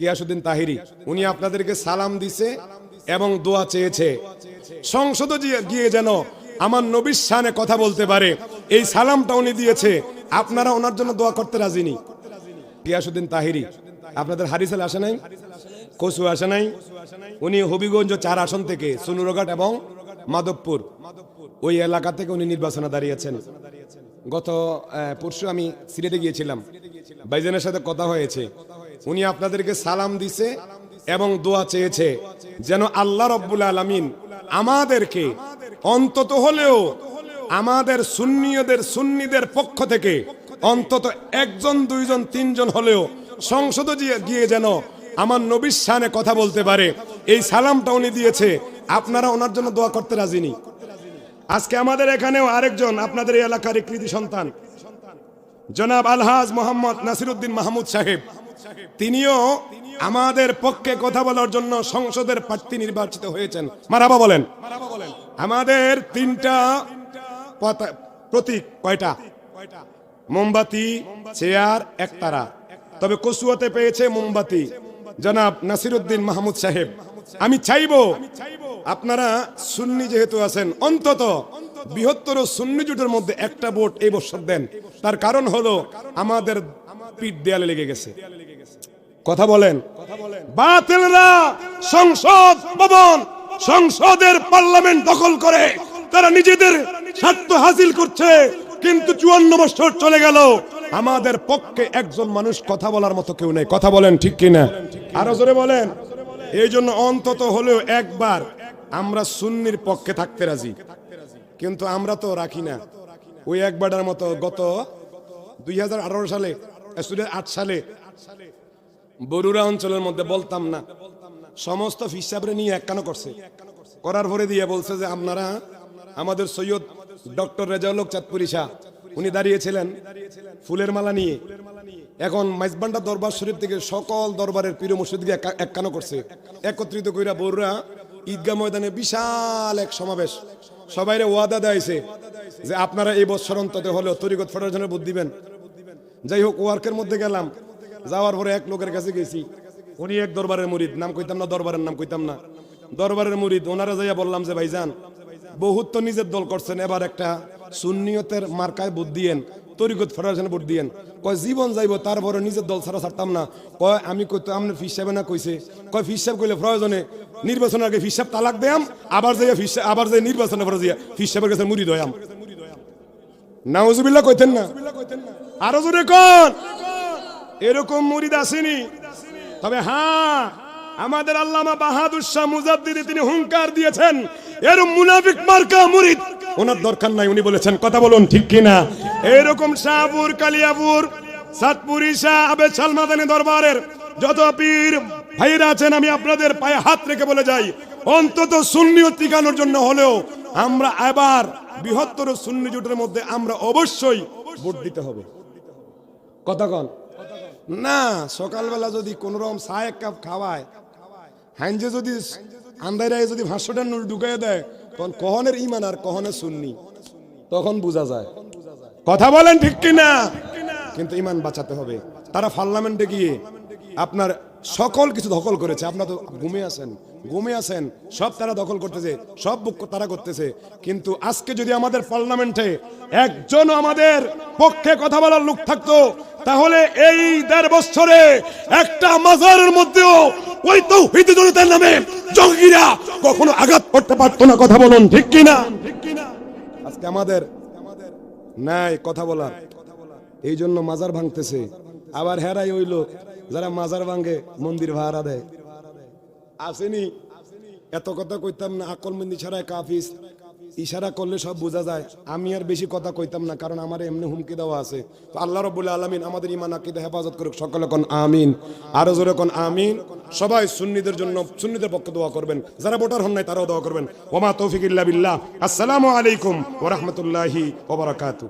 গিয়াসুদ্দিন তাহিরি, উনি আপনাদেরকে সালাম দিছে এবং দোয়া চেয়েছে। সংসদে গিয়ে- যেন আমার নবীর শানে কথা বলতে পারে। এই সালামটা উনি দিয়েছে। আপনারা ওনার জন্য দোয়া করতে রাজিনি গিয়াসুদ্দিন তাহিরি, আপনাদের হারিসেল আসে নাই? কসু আসে নাই? উনি হবিগঞ্জ চার আসন থেকে সুনুরঘাট এবং মাধবপুর ওই এলাকা থেকে উনি নির্বাচনে দাঁড়িয়েছেন। গত পরশু আমি সিলেটে গিয়েছিলাম। বাইজানের সাথে কথা হয়েছে। উনি আপনাদেরকে সালাম দিছে এবং দোয়া চেয়েছে যেন আল্লাহ রব্বুল আলমিন আমাদেরকে অন্তত হলেও আমাদের সুন্নিয়দের সুন্নিদের পক্ষ থেকে অন্তত একজন, দুইজন, তিনজন হলেও সংসদে গিয়ে- যেন আমার নবীর শানে কথা বলতে পারে। এই সালামটা উনি দিয়েছে। আপনারা ওনার জন্য দোয়া করতে রাজিনি আজকে আমাদের এখানেও আরেকজন আপনাদের এই এলাকার কৃতি সন্তান। জনাব আলহাজ মোহাম্মদ নাসিরুদ্দিন মাহমুদ সাহেব। তিনিও আমাদের পক্ষে কথা বলার জন্য সংসদের প্রার্থী নির্বাচিত হয়েছেন। মারাবা বলেন। আমাদের তিনটা প্রতীক কয়টা? মোমবাতি, চেয়ার, একতারা। তবে কসুয়াতে পেয়েছে মোমবাতি। জনাব নাসিরুদ্দিন মাহমুদ সাহেব, আমি চাইব আপনারা সুন্নি যেহেতু আছেন, অন্তত বৃহত্তর সুন্নি জোটের মধ্যে একটা ভোট এই বছর দেন। তার কারণ হলো আমাদের পিঠ দেয়ালে লেগে গেছে। কথা বলেন। বাতিলরা সংসদ ভবন, সংসদের পার্লামেন্ট দখল করে। তারা নিজেদের স্বার্থ হাসিল করছে, কিন্তু চুয়ান্ন বছর চলে গেল। আমাদের পক্ষে একজন মানুষ কথা বলার মতো কেউ নেই। কথা বলেন ঠিক কিনা? আরও জোরে বলেন। এই জন্য অন্তত হলেও একবার আমরা সুন্নির পক্ষে থাকতে রাজি। কিন্তু আমরা তো রাখি না। ওই একবারের মতো গত দুই হাজার আঠারো সালে আট সালে বরুরা অঞ্চলের মধ্যে বলতাম না। সমস্ত হিসাবরে নিয়ে একখানো করছে। করার পরে দিয়ে বলছে যে আপনারা, আমাদের সৈয়দ ডক্টর রেজাউল হক চাঁদপুরি শাহ, উনি দাঁড়িয়েছিলেন ফুলের মালা নিয়ে। এখন মাইজবান্ডা দরবার শরীফ থেকে সকল দরবারের পীর মসজিদকে একা- একখানো করছে। একত্রিত কইরা বরুরা ঈদগাহ ময়দানে বিশাল এক সমাবেশ। সবাইরে ওয়াদা দেয়ছে যে আপনারা এই বছর অন্তত হলেও তরিকত ফেডারেশনের বুদ্ধি দিবেন। যাই হোক, ওয়ার্কের মধ্যে গেলাম। যাওয়ার পরে এক লোকের কাছে গেছি। উনি এক দরবারের মুরিদ, নাম কইতাম না, দরবারের নাম কইতাম না। দরবারের মুরিদ, ওনারা যাইয়া বললাম যে, ভাইজান, বহুত তো নিজের দল করছেন, এবার একটা সুন্নিয়তের মার্কায় ভোট দিয়েন, তরিকত ফেডারেশনে ভোট দিয়েন। কয়, জীবন যাইব তারপরে নিজের দল ছাড়া ছাড়তাম না। কয়, আমি কইতো আপনার ফিস সাহেবে না কইছে। কয়, ফিস সাহেব কইলে প্রয়োজনে নির্বাচনের আগে ফিস তালাক দেয়াম, আবার যাইয়া ফিস আবার যাই নির্বাচনের পরে যাইয়া ফিস সাহেবের কাছে মুড়ি দয়াম নাউজুবিল্লাহ কইতেন না। আরও জোরে কোন! এরকম মুরিদ আসেনি। তবে হ্যাঁ আমাদের আল্লামা বাহাদুর শাহ মুজাদ্দিদি তিনি হুঙ্কার দিয়েছেন, এর মুনাফিক মার্কা মুরিদ। ওনার দরকার নাই, উনি বলেছেন, কথা বলুন, ঠিক কিনা? এরকম শাহপুর, কালিয়াপুর, সাতপুরি শাহ আবে সালমাদানি দরবারের যত পীর ভাইরা আছেন, আমি আপনাদের পায়ে হাত রেখে বলে যাই, অন্তত সুন্নিয়ত টিকানোর জন্য হলেও আমরা এবার বৃহত্তর সুন্নি জোটের মধ্যে আমরা অবশ্যই ভোট দিতে হবে। কথা কন। না, সকালবেলা যদি কোন রকম চা এক কাপ খাওয়ায়, হাইনজে যদি আন্দাইরায় যদি ভাষ্যটা নুল ঢুকাই দেয়, তখন কহনের ইমান আর কহনের সুন্নি। তখন বোঝা যায়। কথা বলেন ঠিক কিনা? কিন্তু ইমান বাঁচাতে হবে। তারা পার্লামেন্টে গিয়ে আপনার সকল কিছু দখল করেছে। আপনার তো ঘুমে আছেন ঘুমে আছেন। সব তারা দখল করতেছে, সব বুক তারা করতেছে। কিন্তু আজকে যদি আমাদের পার্লামেন্টে একজন আমাদের পক্ষে কথা বলার লোক থাকতো তাহলে এই দেড় বছরে একটা মাজারের মধ্যেও ওই তো জনতার নামে জঙ্গিরা কখনো আঘাত করতে পারতো না, কথা বলুন, ঠিক কিনা? আজকে আমাদের নাই কথা বলার এই জন্য মাজার ভাঙতেছে। আবার হেরাই ওই লোক যারা মাজার ভাঙে, মন্দির ভাড়া দেয়। আসেনি? এত কথা কইতাম না আকল মন্দির ছাড়াই কাফিস। ইশারা করলে সব বোঝা যায়। আমি আর বেশি কথা কইতাম না, কারণ আমার এমনি হুমকি দেওয়া আছে। তো আল্লাহ রবুল্লা আলমিন আমাদের ইমান আকিদা হেফাজত করুক, সকলে কোন আমিন, আরও জোরে কোন আমিন। সবাই সুন্নিদের জন্য, সুন্নিদের পক্ষে দোয়া করবেন। যারা ভোটার হন নাই, তারাও দোয়া করবেন। ওমা তৌফিক বিল্লাহ। আসসালামু আলাইকুম ওরহমতুল্লাহি ওবরাকাতু